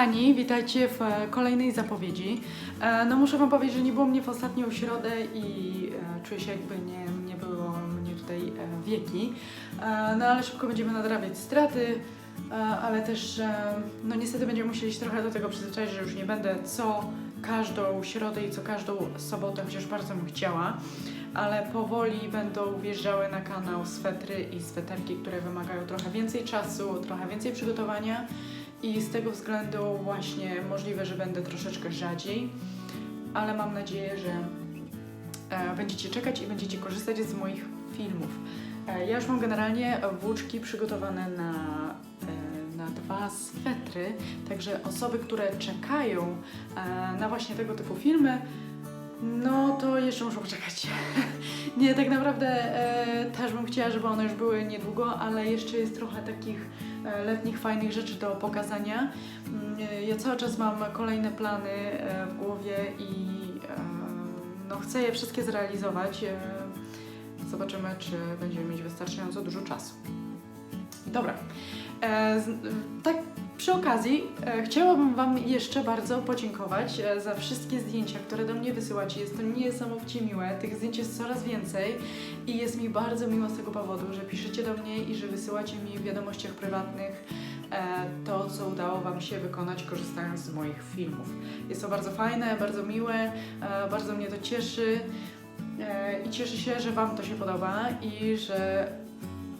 kochani, witajcie w e, kolejnej zapowiedzi. E, No muszę Wam powiedzieć, że nie było mnie w ostatnią środę i e, czuję się jakby nie, nie było mnie tutaj wieki. No ale szybko będziemy nadrabiać straty, ale też no niestety będziemy musieli się trochę do tego przyzwyczaić, że już nie będę co każdą środę i co każdą sobotę, chociaż bardzo bym chciała. Ale powoli będą wjeżdżały na kanał swetry i sweterki, które wymagają trochę więcej czasu, trochę więcej przygotowania. I z tego względu właśnie możliwe, że będę troszeczkę rzadziej, ale mam nadzieję, że e, będziecie czekać i będziecie korzystać z moich filmów. E, ja już mam generalnie włóczki przygotowane na, e, na dwa swetry, także osoby, które czekają na właśnie tego typu filmy, no to jeszcze muszą poczekać. Nie, tak naprawdę e, też bym chciała, żeby one już były niedługo, ale jeszcze jest trochę takich e, letnich, fajnych rzeczy do pokazania. Mm, e, Ja cały czas mam kolejne plany e, w głowie i e, no, chcę je wszystkie zrealizować. E, Zobaczymy, czy będziemy mieć wystarczająco dużo czasu. Dobra. E, z- tak przy okazji e, chciałabym Wam jeszcze bardzo podziękować e, za wszystkie zdjęcia, które do mnie wysyłacie. Jest to niesamowicie miłe. Tych zdjęć jest coraz więcej i jest mi bardzo miło z tego powodu, że piszecie do mnie i że wysyłacie mi w wiadomościach prywatnych e, to, co udało Wam się wykonać korzystając z moich filmów. Jest to bardzo fajne, bardzo miłe, e, bardzo mnie to cieszy e, i cieszę się, że Wam to się podoba i że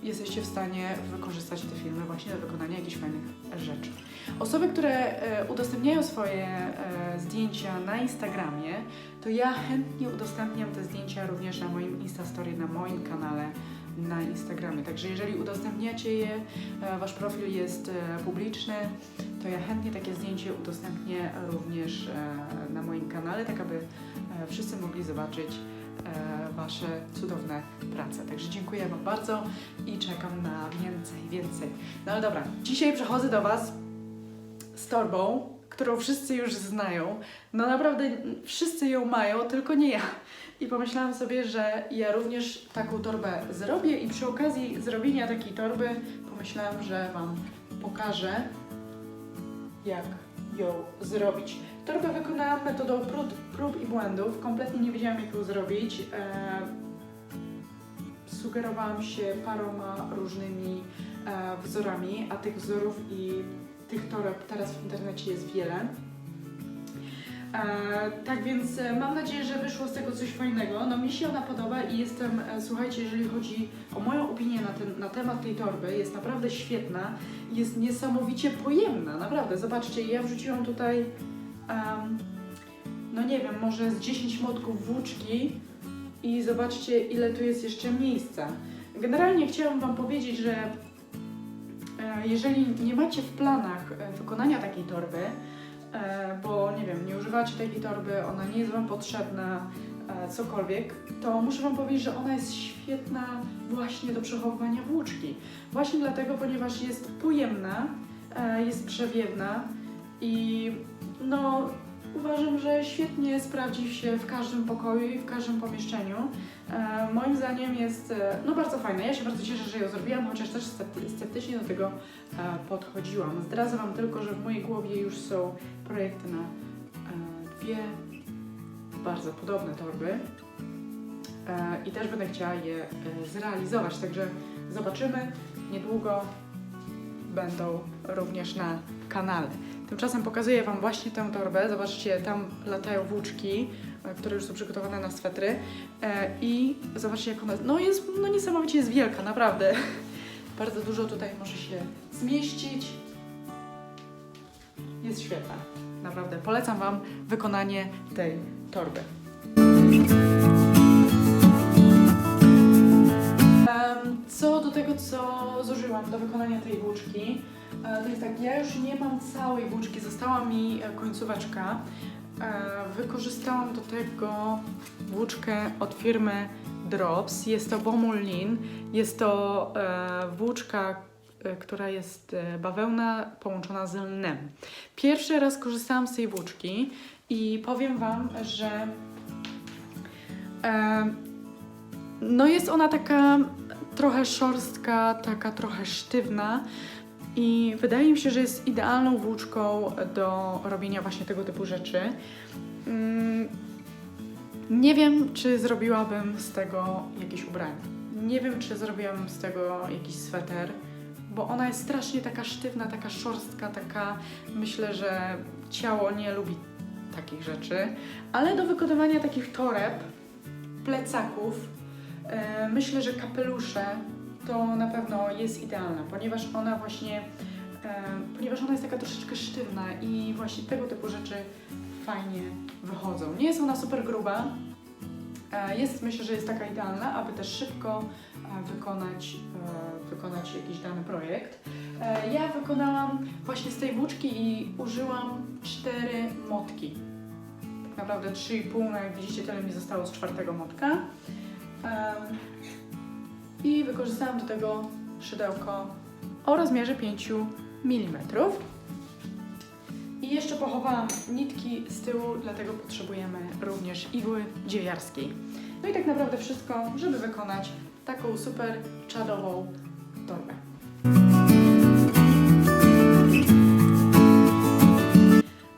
jesteście w stanie wykorzystać te filmy właśnie do wykonania jakichś fajnych rzeczy. Osoby, które e, udostępniają swoje e, zdjęcia na Instagramie, to ja chętnie udostępniam te zdjęcia również na moim Instastory, na moim kanale na Instagramie. Także jeżeli udostępniacie je, e, wasz profil jest publiczny, to ja chętnie takie zdjęcie udostępnię również na moim kanale, tak aby wszyscy mogli zobaczyć Wasze cudowne prace. Także dziękuję Wam bardzo i czekam na więcej, więcej. No ale dobra, dzisiaj przechodzę do Was z torbą, którą wszyscy już znają. No naprawdę wszyscy ją mają, tylko nie ja. I pomyślałam sobie, że ja również taką torbę zrobię i przy okazji zrobienia takiej torby pomyślałam, że Wam pokażę, jak ją zrobić. Torbę wykonałam metodą prób, prób i błędów. Kompletnie nie wiedziałam, jak ją zrobić. E, sugerowałam się paroma różnymi e, wzorami, a tych wzorów i tych toreb teraz w internecie jest wiele. E, tak więc e, mam nadzieję, że wyszło z tego coś fajnego. No mi się ona podoba i jestem, e, słuchajcie, jeżeli chodzi o moją opinię na, ten, na temat tej torby, jest naprawdę świetna. Jest niesamowicie pojemna, naprawdę. Zobaczcie, ja wrzuciłam tutaj, no nie wiem, może z 10 młotków włóczki i zobaczcie, ile tu jest jeszcze miejsca. Generalnie chciałam Wam powiedzieć, że e, jeżeli nie macie w planach e, wykonania takiej torby, e, bo nie wiem, nie używacie takiej torby, ona nie jest Wam potrzebna, cokolwiek, to muszę Wam powiedzieć, że ona jest świetna właśnie do przechowywania włóczki. Właśnie dlatego, ponieważ jest pojemna, jest przewiewna i no uważam, że świetnie sprawdzi się w każdym pokoju i w każdym pomieszczeniu. E, moim zdaniem jest e, no bardzo fajna. Ja się bardzo cieszę, że ją zrobiłam, chociaż też scepty- sceptycznie do tego e, podchodziłam. Zdradzę Wam tylko, że w mojej głowie już są projekty na e, dwie bardzo podobne torby e, i też będę chciała je e, zrealizować, także zobaczymy niedługo będą również na kanale. Tymczasem pokazuję Wam właśnie tę torbę. Zobaczcie, tam latają włóczki, e, które już są przygotowane na swetry. E, I zobaczcie, jak ona no jest. No niesamowicie jest wielka, naprawdę. Bardzo dużo tutaj może się zmieścić. Jest świetna. Naprawdę polecam Wam wykonanie tej torby. Tego, co zużyłam do wykonania tej włóczki, e, to jest tak, ja już nie mam całej włóczki, została mi e, końcóweczka. E, Wykorzystałam do tego włóczkę od firmy Drops. Jest to Bomul Lin. Jest to włóczka, która jest bawełna połączona z lnem. Pierwszy raz korzystałam z tej włóczki i powiem Wam, że no jest ona taka trochę szorstka, taka trochę sztywna, I wydaje mi się, że jest idealną włóczką do robienia właśnie tego typu rzeczy. Mm, Nie wiem, czy zrobiłabym z tego jakieś ubranie. Nie wiem, czy zrobiłabym z tego jakiś sweter, bo ona jest strasznie taka sztywna, taka szorstka, taka. Myślę, że ciało nie lubi takich rzeczy. Ale do wykonywania takich toreb, plecaków, myślę, że kapelusze to na pewno jest idealna, ponieważ ona właśnie, e, ponieważ ona jest taka troszeczkę sztywna i właśnie tego typu rzeczy fajnie wychodzą. Nie jest ona super gruba, e, jest, myślę, że jest taka idealna, aby też szybko e, wykonać, e, wykonać jakiś dany projekt. E, Ja wykonałam właśnie z tej włóczki i użyłam cztery motki. Tak naprawdę 3,5, no jak widzicie, tyle mi zostało z czwartego motka. Em, I wykorzystałam do tego szydełko o rozmiarze 5 mm. I jeszcze pochowałam nitki z tyłu, dlatego potrzebujemy również igły dziewiarskiej. No i tak naprawdę wszystko, żeby wykonać taką super czadową torbę.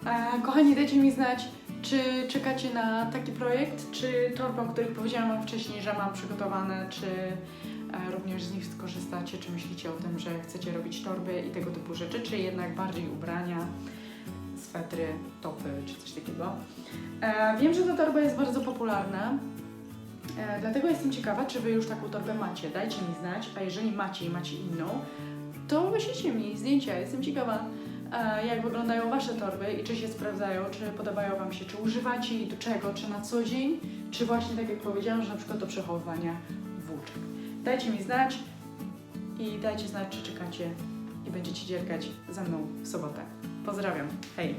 E, kochani, dajcie mi znać, czy czekacie na taki projekt, czy torbę, o których powiedziałam Wam wcześniej, że mam przygotowane, czy e, również z nich skorzystacie, czy myślicie o tym, że chcecie robić torby i tego typu rzeczy, czy jednak bardziej ubrania, swetry, topy, czy coś takiego. E, wiem, że ta torba jest bardzo popularna, e, dlatego jestem ciekawa, czy Wy już taką torbę macie. Dajcie mi znać, a jeżeli macie i macie inną, to wyślijcie mi zdjęcia. Jestem ciekawa, jak wyglądają Wasze torby i czy się sprawdzają, czy podobają Wam się, czy używacie jej do czego, czy na co dzień, czy właśnie tak jak powiedziałam, że na przykład do przechowywania włóczek. Dajcie mi znać i dajcie znać, czy czekacie i będziecie dziergać ze mną w sobotę. Pozdrawiam. Hej!